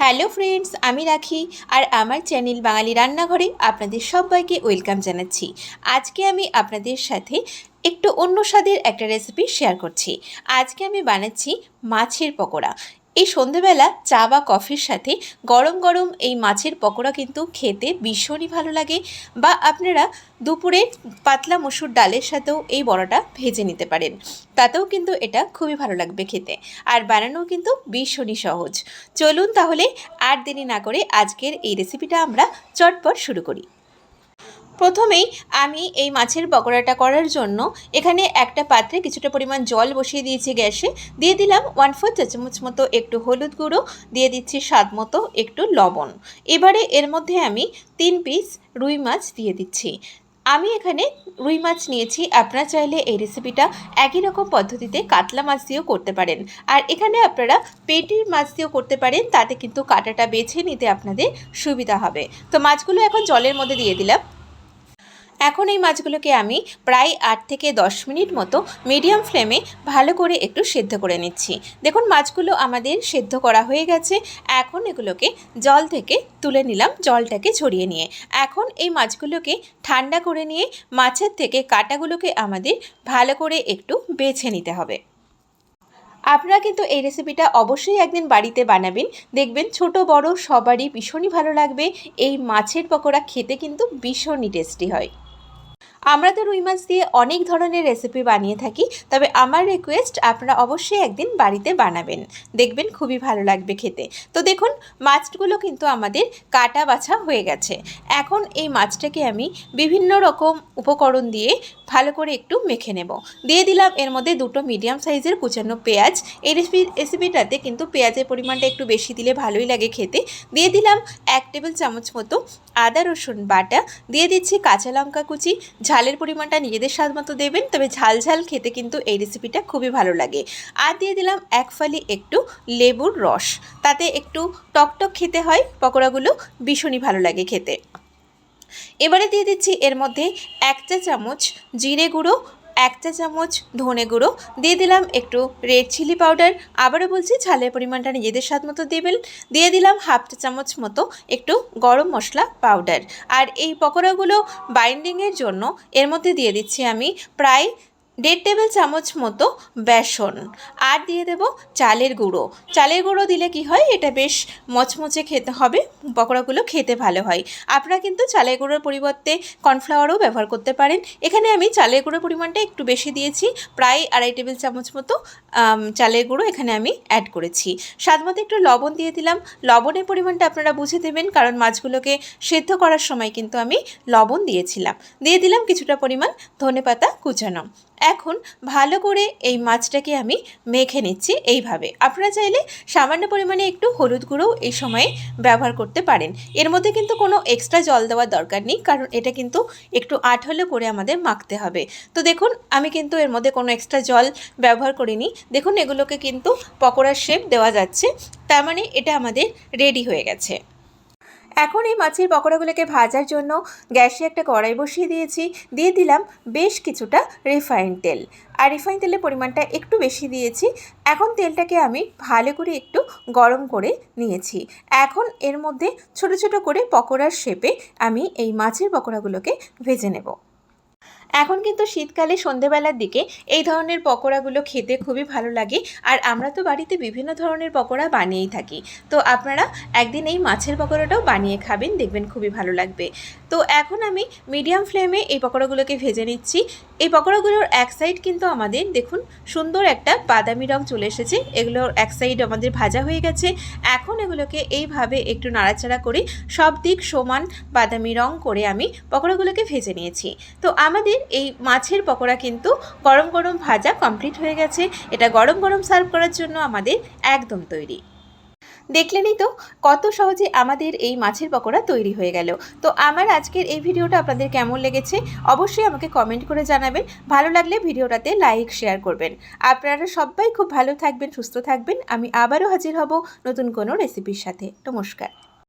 Hello friends, আমি রাখি আর আমার চ্যানেল বাঙালি রান্নাঘরে আপনাদের সবাইকে ওয়েলকাম জানাচ্ছি। আজকে আমি আপনাদের সাথে একটু অন্য স্বাদের একটা রেসিপি শেয়ার করছি। আজকে আমি বানাচ্ছি মাছের পকোড়া। এই সন্ধেবেলা চা বা কফির সাথে গরম গরম এই মাছের পকোড়া কিন্তু খেতে ভীষণই ভালো লাগে বা আপনারা দুপুরে পাতলা মসুর ডালের সাথেও এই বড়াটা ভেজে নিতে পারেন। তাতেও কিন্তু এটা খুবই ভালো লাগবে খেতে আর বানানো কিন্তু ভীষণই সহজ। চলুন তাহলে আর দেরি না করে আজকের এই রেসিপিটা আমরা চটপট শুরু করি। প্রথমেই আমি এই মাছের পকোড়াটা করার জন্য এখানে একটা পাত্রে কিছুটা পরিমাণ জল বসিয়ে দিয়েছি গ্যাসে। দিয়ে দিলাম ওয়ান ফোর চা চামচ মতো একটু হলুদ গুঁড়ো, দিয়ে দিচ্ছি স্বাদ মতো একটু লবণ। এবারে এর মধ্যে আমি তিন পিস রুই মাছ দিয়ে দিচ্ছি। আমি এখানে রুই মাছ নিয়েছি, আপনারা চাইলে এই রেসিপিটা একই রকম পদ্ধতিতে কাতলা মাছ দিয়েও করতে পারেন। আর এখানে আপনারা পেটির মাছ দিয়েও করতে পারেন, তাতে কিন্তু কাটাটা বেছে নিতে আপনাদের সুবিধা হবে। তো মাছগুলো এখন জলের মধ্যে দিয়ে দিলাম। এখন এই মাছগুলোকে আমি প্রায় আট থেকে দশ মিনিট মতো মিডিয়াম ফ্লেমে ভালো করে একটু সেদ্ধ করে নিচ্ছি। দেখুন, মাছগুলো আমাদের সেদ্ধ করা হয়ে গেছে। এখন এগুলোকে জল থেকে তুলে নিলাম, জলটাকে ঝরিয়ে নিয়ে। এখন এই মাছগুলোকে ঠান্ডা করে নিয়ে মাছের থেকে কাটাগুলোকে আমাদের ভালো করে একটু বেছে নিতে হবে। আপনারা কিন্তু এই রেসিপিটা অবশ্যই একদিন বাড়িতে বানাবেন। দেখবেন ছোট, বড় সবারই ভীষণই ভালো লাগবে। এই মাছের পকোড়া খেতে কিন্তু ভীষণই টেস্টি হয়। আমরা তো রুই মাছ দিয়ে অনেক ধরনের রেসিপি বানিয়ে থাকি, তবে আমার রিকোয়েস্ট আপনারা অবশ্যই একদিন বাড়িতে বানাবেন। দেখবেন খুবই ভালো লাগবে খেতে। তো দেখুন, মাছগুলো কিন্তু আমাদের কাটা বাছা হয়ে গেছে। এখন এই মাছটাকে আমি বিভিন্ন রকম উপকরণ দিয়ে ভালো করে একটু মেখে নেব। দিয়ে দিলাম এর মধ্যে দুটো মিডিয়াম সাইজের কুচানো পেঁয়াজ। এই রেসিপি রেসিপিটাতে কিন্তু পেঁয়াজের পরিমাণটা একটু বেশি দিলে ভালোই লাগে খেতে। দিয়ে দিলাম এক টেবিল চামচ মতো আদা রসুন বাটা। দিয়ে দিচ্ছি কাঁচা লঙ্কা কুচি ঝালের পরিমাণটা নিজেদের স্বাদ মতো দেবেন, তবে ঝাল ঝাল খেতে কিন্তু এই রেসিপিটা খুবই ভালো লাগে। আর দিয়ে দিলাম এক ফালি একটু লেবুর রস, তাতে একটু টকটক খেতে হয়, পকোড়াগুলো ভীষণই ভালো লাগে খেতে। এবারে দিয়ে দিচ্ছি এর মধ্যে এক চা চামচ জিরে গুঁড়ো এক চা চামচ ধনে গুঁড়ো, দিয়ে দিলাম একটু রেড চিলি পাউডার আবারও বলছি ঝালের পরিমাণটা নিজেদের স্বাদ মতো দেবেন। দিয়ে দিলাম হাফ চা চামচ মতো একটু গরম মশলা পাউডার আর এই পকোড়াগুলো বাইন্ডিংয়ের জন্য, এর মধ্যে দিয়ে দিচ্ছি আমি প্রায় দেড় টেবিল চামচ মতো বেসন। আর দিয়ে দেব চালের গুঁড়ো। চালের গুঁড়ো দিলে কি হয়? এটা বেশ মচমচে খেতে হবে, পকোড়াগুলো খেতে ভালো হয়। আপনারা কিন্তু চালের গুঁড়োর পরিবর্তে কর্নফ্লাওয়ারও ব্যবহার করতে পারেন। এখানে আমি চালের গুঁড়োর পরিমাণটা একটু বেশি দিয়েছি, প্রায় আড়াই টেবিল চামচ মতো চালের গুঁড়ো এখানে আমি অ্যাড করেছি। স্বাদ মতো একটু লবণ দিয়ে দিলাম। লবণের পরিমাণটা আপনারা বুঝে দেবেন, কারণ মাছগুলোকে সেদ্ধ করার সময় কিন্তু আমি লবণ দিয়েছিলাম। দিয়ে দিলাম কিছুটা পরিমাণ ধনে পাতা কুচানো। এখন ভালো করে এই মাছটাকে আমি মেখে নিচ্ছি এইভাবে। আপনারা চাইলে সামান্য পরিমাণে একটু হলুদ গুঁড়োও এই সময়ে ব্যবহার করতে পারেন। এর মধ্যে কিন্তু কোনো এক্সট্রা জল দেওয়ার দরকার নেই, কারণ এটা কিন্তু একটু আঠালো করে আমাদের মাখতে হবে। তো দেখুন, আমি কিন্তু এর মধ্যে কোনো এক্সট্রা জল ব্যবহার করিনি। দেখুন, এগুলোকে কিন্তু পকোড়ার শেপ দেওয়া যাচ্ছে। তার মানে এটা আমাদের রেডি হয়ে গেছে। এখন এই মাছের পকোড়াগুলোকে ভাজার জন্য গ্যাসে একটা কড়াই বসিয়ে দিয়েছি। দিয়ে দিলাম বেশ কিছুটা রিফাইন তেল। আর রিফাইন তেলের পরিমাণটা একটু বেশি দিয়েছি। এখন তেলটাকে আমি ভালো করে একটু গরম করে নিয়েছি। এখন এর মধ্যে ছোট ছোট করে পকোড়ার শেপে আমি এই মাছের পকোড়াগুলোকে ভেজে নেব। এখন কিন্তু শীতকালে সন্ধেবেলার দিকে এই ধরনের পকোড়াগুলো খেতে খুবই ভালো লাগে। আর আমরা তো বাড়িতে বিভিন্ন ধরনের পকোড়া বানিয়েই থাকি। তো আপনারা একদিন এই মাছের পকোড়াটাও বানিয়ে খাবেন, দেখবেন খুবই ভালো লাগবে। তো এখন আমি মিডিয়াম ফ্লেমে এই পকোড়াগুলোকে ভেজে নিচ্ছি। এই পকোড়াগুলোর এক সাইড কিন্তু আমাদের, দেখুন, সুন্দর একটা বাদামি রং চলে এসেছে। এগুলোর এক সাইড আমাদের ভাজা হয়ে গেছে। এখন এগুলোকে এইভাবে একটু নাড়াচাড়া করে সব দিক সমান বাদামি রং করে আমি পকোড়াগুলোকে ভেজে নিয়েছি। তো আমাদের এই মাছের পকোড়া কিন্তু গরম গরম ভাজা কমপ্লিট হয়ে গেছে। এটা গরম গরম সার্ভ করার জন্য আমাদের একদম তৈরি। দেখলেনই তো কত সহজে আমাদের এই মাছের পকোড়া তৈরি হয়ে গেল। তো আমার আজকের এই ভিডিওটা আপনাদের কেমন লেগেছে অবশ্যই আমাকে কমেন্ট করে জানাবেন। ভালো লাগলে ভিডিওটাতে লাইক শেয়ার করবেন। আপনারা সবাই খুব ভালো থাকবেন, সুস্থ থাকবেন। আমি আবারও হাজির হব নতুন কোনো রেসিপির সাথে। নমস্কার।